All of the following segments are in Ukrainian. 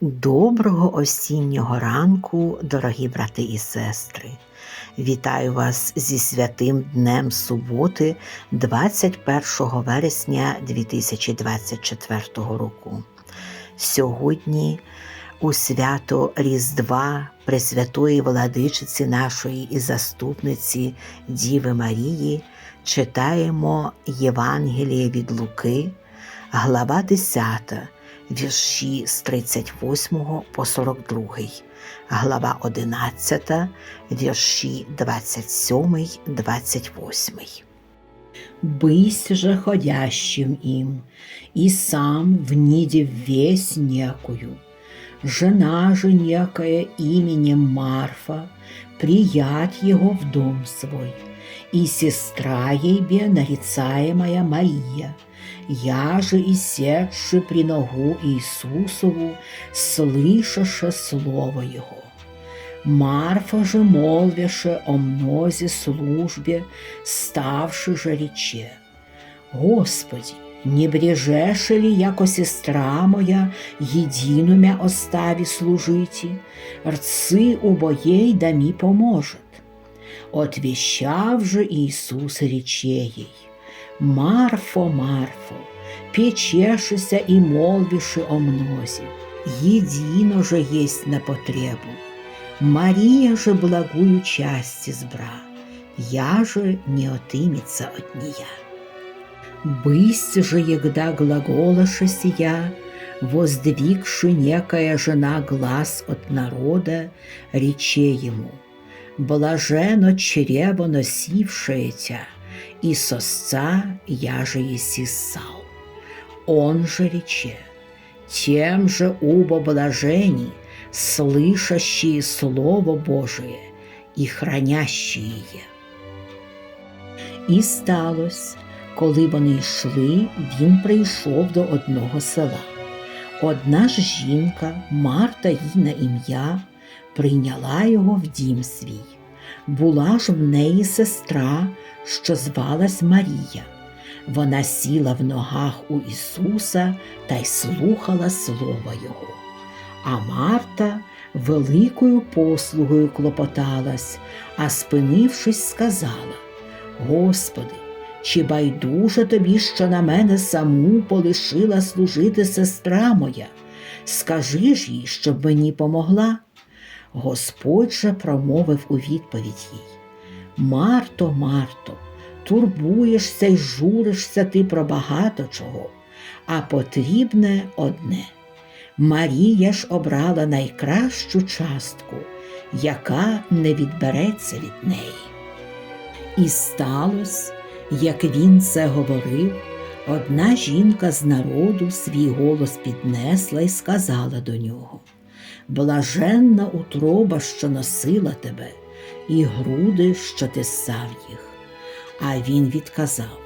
Доброго осіннього ранку, дорогі брати і сестри. Вітаю вас зі святим днем суботи, 21 вересня 2024 року. Сьогодні у свято Різдва Пресвятої владичиці нашої і заступниці Діви Марії читаємо Євангеліє від Луки, глава 10, вірші з 38 по 42, глава 11, вірші 27, 28. Бысь же ходящим им, и сам в ниде весь некую. Жена же некая именем Марфа, приять его в дом свой, и сестра ейбе нарицаемая Мария, я же и севши при ногу Иисусову, слышаше слово Его. Марфа же молвяше о мнозе службе, ставши же рече. Господи, не брежеше ли, яко сестра моя, едину мя остави служити, рцы убоей да ми поможет. Отвещав же Иисус рече Марфо, Марфо, печешися и молвиши о мнозе, едино же есть на потребу. Мария же благую часть избра, я же не отымется от нея. Бысть же егда глаголаша сия, воздвигши некая жена глаз от народа, рече ему, блажено чрево носившее тя, и сосца я же еси ссал. Он же рече, тем же убо блажени, слышащие Слово Божие і хранящие. І сталося, коли вони йшли, він прийшов до одного села. Одна ж жінка, Марта їй на ім'я, прийняла його в дім свій. Була ж в неї сестра, що звалась Марія. Вона сіла в ногах у Ісуса та й слухала Слова Його. А Марта великою послугою клопоталась, а спинившись, сказала: Господи, чи байдуже тобі, що на мене саму полишила служити сестра моя? Скажи ж їй, щоб мені помогла. Господь же промовив у відповідь їй: Марто, Марто, турбуєшся й журишся ти про багато чого, а потрібне одне. Марія ж обрала найкращу частку, яка не відбереться від неї. І сталося, як він це говорив, одна жінка з народу свій голос піднесла і сказала до нього: Блаженна утроба, що носила тебе, і груди, що ти ссав їх. А він відказав: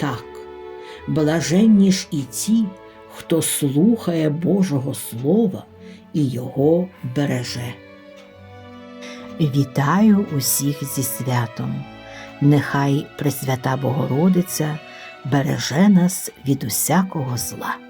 Так, блаженні ж і ті, хто слухає Божого Слова і його береже. Вітаю усіх зі святом. Нехай Пресвята Богородиця береже нас від усякого зла.